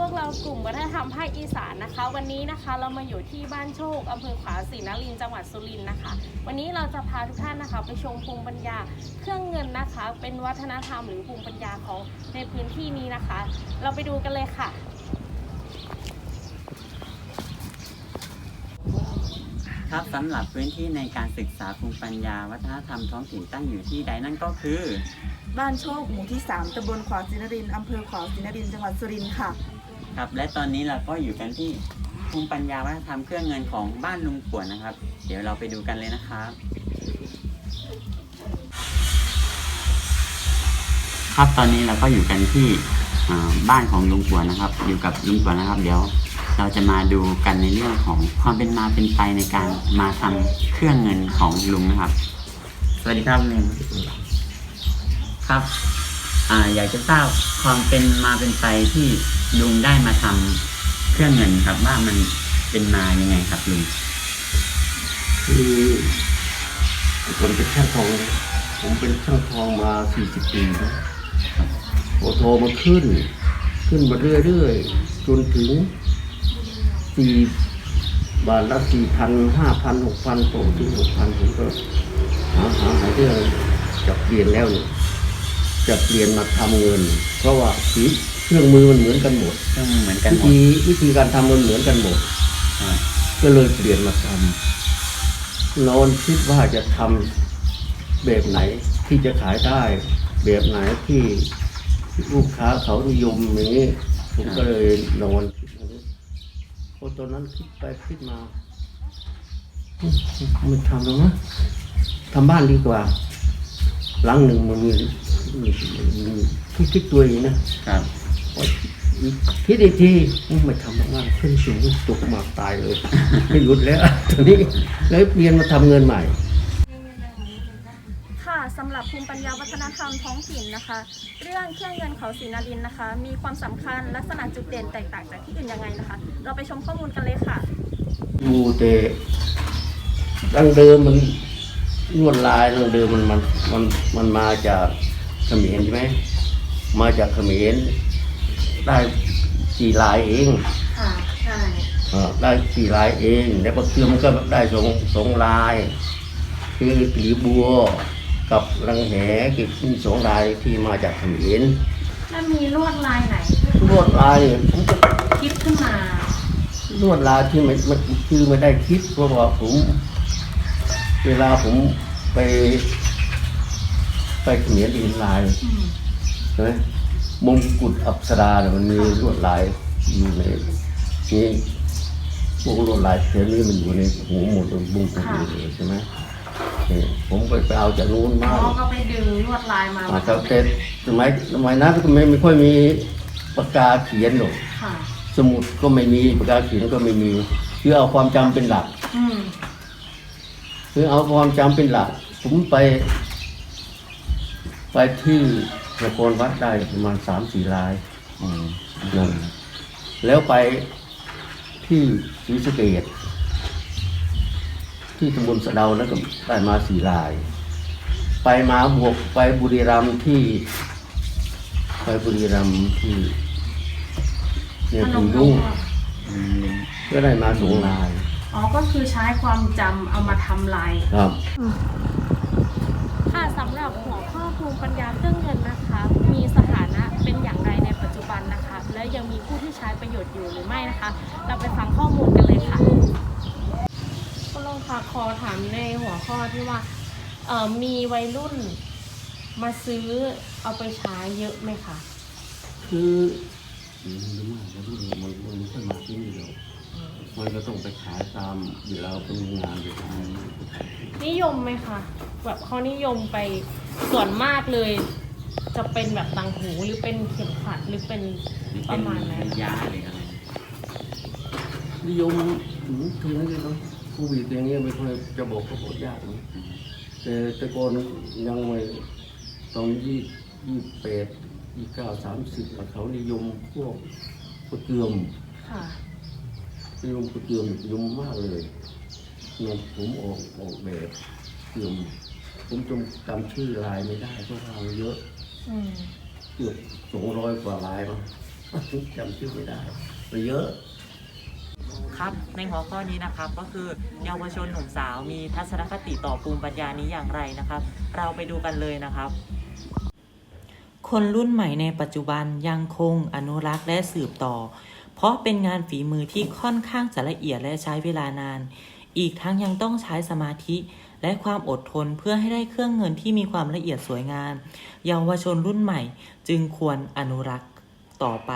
เรามาอยู่ที่บ้านโชคอำเภอขวาวศรีนครินทร์จังหวัดสุรินทร์นะคะ วันนี้เราจะพาทุกท่านนะคะ ไปชมภูมิปัญญาเครื่องเงินนะคะ เป็นวัฒนธรรมหรือภูมิปัญญาของในพื้นที่นี้นะคะ เราไปดูกันเลยค่ะครับสำหรับพื้นที่ในการศึกษาภูมิปัญญา วัฒนธรรมท้องถิ่นตั้งอยู่ที่ใดนั่นก็คือ บ้านโชคหมู่ที่ 3ตำบลขวาวศรีนครินทร์อำเภอขวาวศรีนครินทร์จังหวัดสุรินทร์ค่ะ ครับ และตอนนี้เราก็อยู่กันที่ภูมิปัญญาวัฒนธรรมเครื่องเงินของบ้านลุงปวนนะครับ เดี๋ยวเราไปดูกันเลยนะครับ ครับตอนนี้เราก็อยู่กันที่บ้านของลุงปวนนะครับ อยู่กับลุงปวนนะครับ เดี๋ยวเราจะมาดูกันในเรื่องของความเป็นมาเป็นไปในการมาทำเครื่องเงินของลุงนะครับ สวัสดีครับลุงครับ ออยากจะทราบความเป็นมาเป็นไปที่ลุงได้มาทำเครื่องเงินครับ ว่ามันเป็นมายังไงครับลุงคือผมเป็นช่างทองผมเป็นช่างทองมา40ปีนะโอโทมันขึ้น ขึ้นมาเรื่อยๆจนถึงสี่บาทละสี่พันห้าพันหกพันโตถึงหกพันผมก็หาหาหาเรื่องจะเปลี่ยนแล้วเนี่ย จะเปลี่ยนมาทำเงิน เพราะว่าสีเครื่องมือมันเหมือนกันหมดเครื่องเหมือนกันวิหมดธีวิธีการทำมันเหมือนกันหมดครับก็เลยเปลี่ยนมาทำนอนคิดว่าจะทำแบบไหนที่จะขายได้ แบบไหนที่ลูกค้าเขานิยมอย่างนี้ผมก็เลยนอนคิดอย่างนี้พอตอนนั้นคิดไปคิดมาอืมมันทำแล้วนะทำบ้านดีกว่า หลังหนึ่งมันมีมีมี คิดคิดตัวเองนะครับคิดอีกทีไม่ทำมากๆขึ้นสูงตกหมาตายเลยไม่หยุดแล้วตอนนี้เลยเปลี่ยนมาทำเงินใหม่ ค่ะสำหรับภูมิปัญญาวัฒนธรรมท้องถิ่นนะคะ เรื่องเครื่องเงินเขาศรีนารินนะคะ มีความสำคัญลักษณะจุดเด่นแตกต่างจากที่อื่นยังไงนะคะ เราไปชมข้อมูลกันเลยค่ะดูแต่ดั้งเดิมมันลวดลายดั้งเดิมมันมันมันมันมาจาก เขมรใช่ไหมมาจากเขมรได้สี่ลายเองค่ะใช่เออได้สี่ลายเอง แล้วก็เครื่องมันก็ได้สองสองลาย คือหลีบัวกับรังแหกิมีสองลายที่มาจากเขมรแล้วมีลวดลายไหนลวดลายเนี่ยผมก็คิดขึ้นมาลวดลายที่ไม่ไม่คือไม่ได้คิดเพราะว่าผม เวลาผมไป ไปเขมรเห็นลายใช่ไหมมงกุฎอัปสราเนี่ยมันมีลวดลายอยู่ในนี่พวกลวดลายเทนี้มันอยู่ในหูหมดเลยบุ้งกุฎเลยใช่ไหมนี่ผมไปไปเอาจากนู้นมาอ๋อก็ไปดึงลวดลายมาอ่าแต่แต่สมัยสมัยนั้นก็ไม่ไม่ค่อยมีปากกาเขียนหรอกค่ะสมุดก็ไม่มีปากกาเขียนก็ไม่มีคือเอาความจำเป็นหลักอืมคือเอาความจำเป็นหลัก ผมไป ไปที่นครวัดได้ประมาณสามสี่ลายอืมนั่นแล้วไปที่ศรีสะเกดที่ตำบลสะเดาแล้วก็ได้มาสี่ลาย ไปมาบวกไปบุรีรัมย์ที่ ไปบุรีรัมย์ที่เนี่ยถึงยุ่งอืมลุงก็ได้มาสองลาย อ๋อ ก็คือใช้ความจำเอามาทำลายครับค่ะ สำหรับหัวข้อภูมิปัญญาเครื่องเงินนะคะ มีสถานะเป็นอย่างไรในปัจจุบันนะคะ และยังมีผู้ที่ใช้ประโยชน์อยู่หรือไม่นะคะ เราไปฟังข้อมูลกันเลยค่ะคุณลุงคะขอถามในหัวข้อที่ว่าเอ่อมีวัยรุ่นมาซื้อเอาไปใช้เยอะไหมคะคืออืมรู้มากแล้วรุ่นมันมันไม่ใช่มาที่นี่หรอก มันก็ต้องไปขายตามเวลาเป็นงานอยู่ทางนี้นิยมไหมคะแบบเขานิยมไปส่วนมากเลย จะเป็นแบบต่างหูหรือเป็นเข็มขัดหรือเป็นหรือปเป็ระนมาณไหนระยะหรืออะไรนิยมอืมทีนี้เนาะโควิดอย่างเงี้ยไม่ค่อยจะบอกก็บอกยากนะแต่แต่ก่อนยังไม่ตอนยี่ยี่แปดยี่เก้าสามสิบเขานิยมพวกกระเตือมค่ะนิ ยมกระเตือมนิยมมากเลยเนี่ยผมออกออกแบบเตือมผมจำจำชื่อลายไม่ได้เพราะว่ามันเยอะอืมเกือบสองร้อยกว่าลายมั้งจำชื่อไม่ได้ไปเยอะ ครับในหัวข้อนี้นะครับก็คือเยาวชนหนุ่มสาวมีทัศนคติต่อภูมิปัญญานี้อย่างไรนะครับ เราไปดูกันเลยนะครับ คนรุ่นใหม่ในปัจจุบันยังคงอนุรักษ์และสืบต่อ เพราะเป็นงานฝีมือที่ค่อนข้างจะละเอียดและใช้เวลานาน อีกทั้งยังต้องใช้สมาธิและความอดทนเพื่อให้ได้เครื่องเงินที่มีความละเอียดสวยงาม เยาวชนรุ่นใหม่จึงควรอนุรักษ์ต่อไป